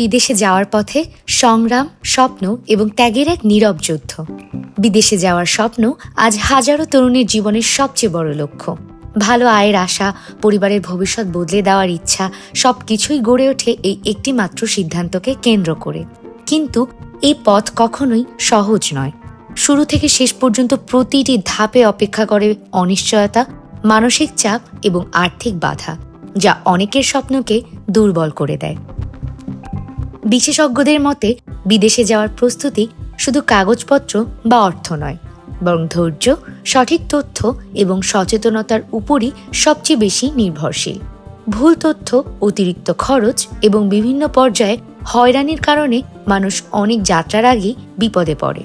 বিদেশে যাওয়ার পথে সংগ্রাম, স্বপ্ন এবং ত্যাগের এক নীরব যুদ্ধ। বিদেশে যাওয়ার স্বপ্ন আজ হাজারো তরুণের জীবনের সবচেয়ে বড় লক্ষ্য। ভালো আয়ের আশা, পরিবারের ভবিষ্যৎ বদলে দেওয়ার ইচ্ছা সব কিছুই গড়ে ওঠে এই একটি মাত্র সিদ্ধান্তকে কেন্দ্র করে। কিন্তু এই পথ কখনোই সহজ নয়। শুরু থেকে শেষ পর্যন্ত প্রতিটি ধাপে অপেক্ষা করে অনিশ্চয়তা, মানসিক চাপ এবং আর্থিক বাধা, যা অনেকের স্বপ্নকে দুর্বল করে দেয়। বিশেষজ্ঞদের মতে, বিদেশে যাওয়ার প্রস্তুতি শুধু কাগজপত্র বা অর্থ নয়, বরং ধৈর্য, সঠিক তথ্য এবং সচেতনতার উপরই সবচেয়ে বেশি নির্ভরশীল। ভুল তথ্য, অতিরিক্ত খরচ এবং বিভিন্ন পর্যায়ে হয়রানির কারণে মানুষ অনেক যাত্রার আগেই বিপদে পড়ে।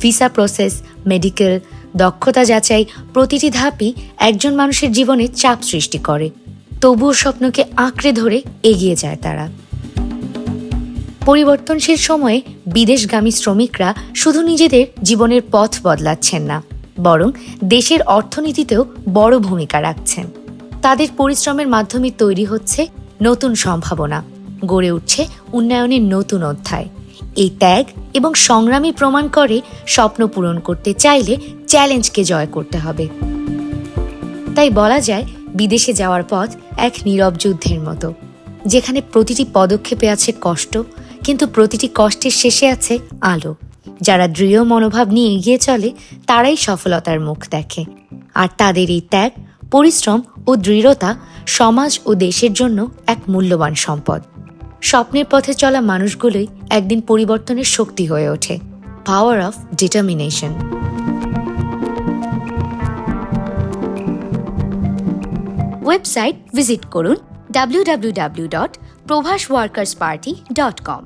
ভিসা প্রসেস, মেডিকেল, দক্ষতা যাচাই প্রতিটি ধাপই একজন মানুষের জীবনে চাপ সৃষ্টি করে। তবুও স্বপ্নকে আঁকড়ে ধরে এগিয়ে যায় তারা। পরিবর্তনশীল সময়ে বিদেশগামী শ্রমিকরা শুধু নিজেদের জীবনের পথ বদলাচ্ছেন না, বরং দেশের অর্থনীতিতেও বড় ভূমিকা রাখছেন। তাদের পরিশ্রমের মাধ্যমে তৈরি হচ্ছে নতুন সম্ভাবনা, গড়ে উঠছে উন্নয়নের নতুন অধ্যায়। এই ত্যাগ এবং সংগ্রামী প্রমাণ করে স্বপ্ন পূরণ করতে চাইলে চ্যালেঞ্জকে জয় করতে হবে। তাই বলা যায়, বিদেশে যাওয়ার পথ এক নীরব যুদ্ধের মতো, যেখানে প্রতিটি পদক্ষেপে আছে কষ্ট কিন্তু প্রতিটি কষ্টের শেষে আছে আলো। যারা দৃঢ় মনোভাব নিয়ে এগিয়ে চলে, তারাই সফলতার মুখ দেখে। আর তাদের এই ত্যাগ, পরিশ্রম ও দৃঢ়তা সমাজ ও দেশের জন্য এক মূল্যবান সম্পদ। স্বপ্নের পথে চলা মানুষগুলোই একদিন পরিবর্তনের শক্তি হয়ে ওঠে। Power of determination website visit করুন W W W dot Prabhas workers party dot com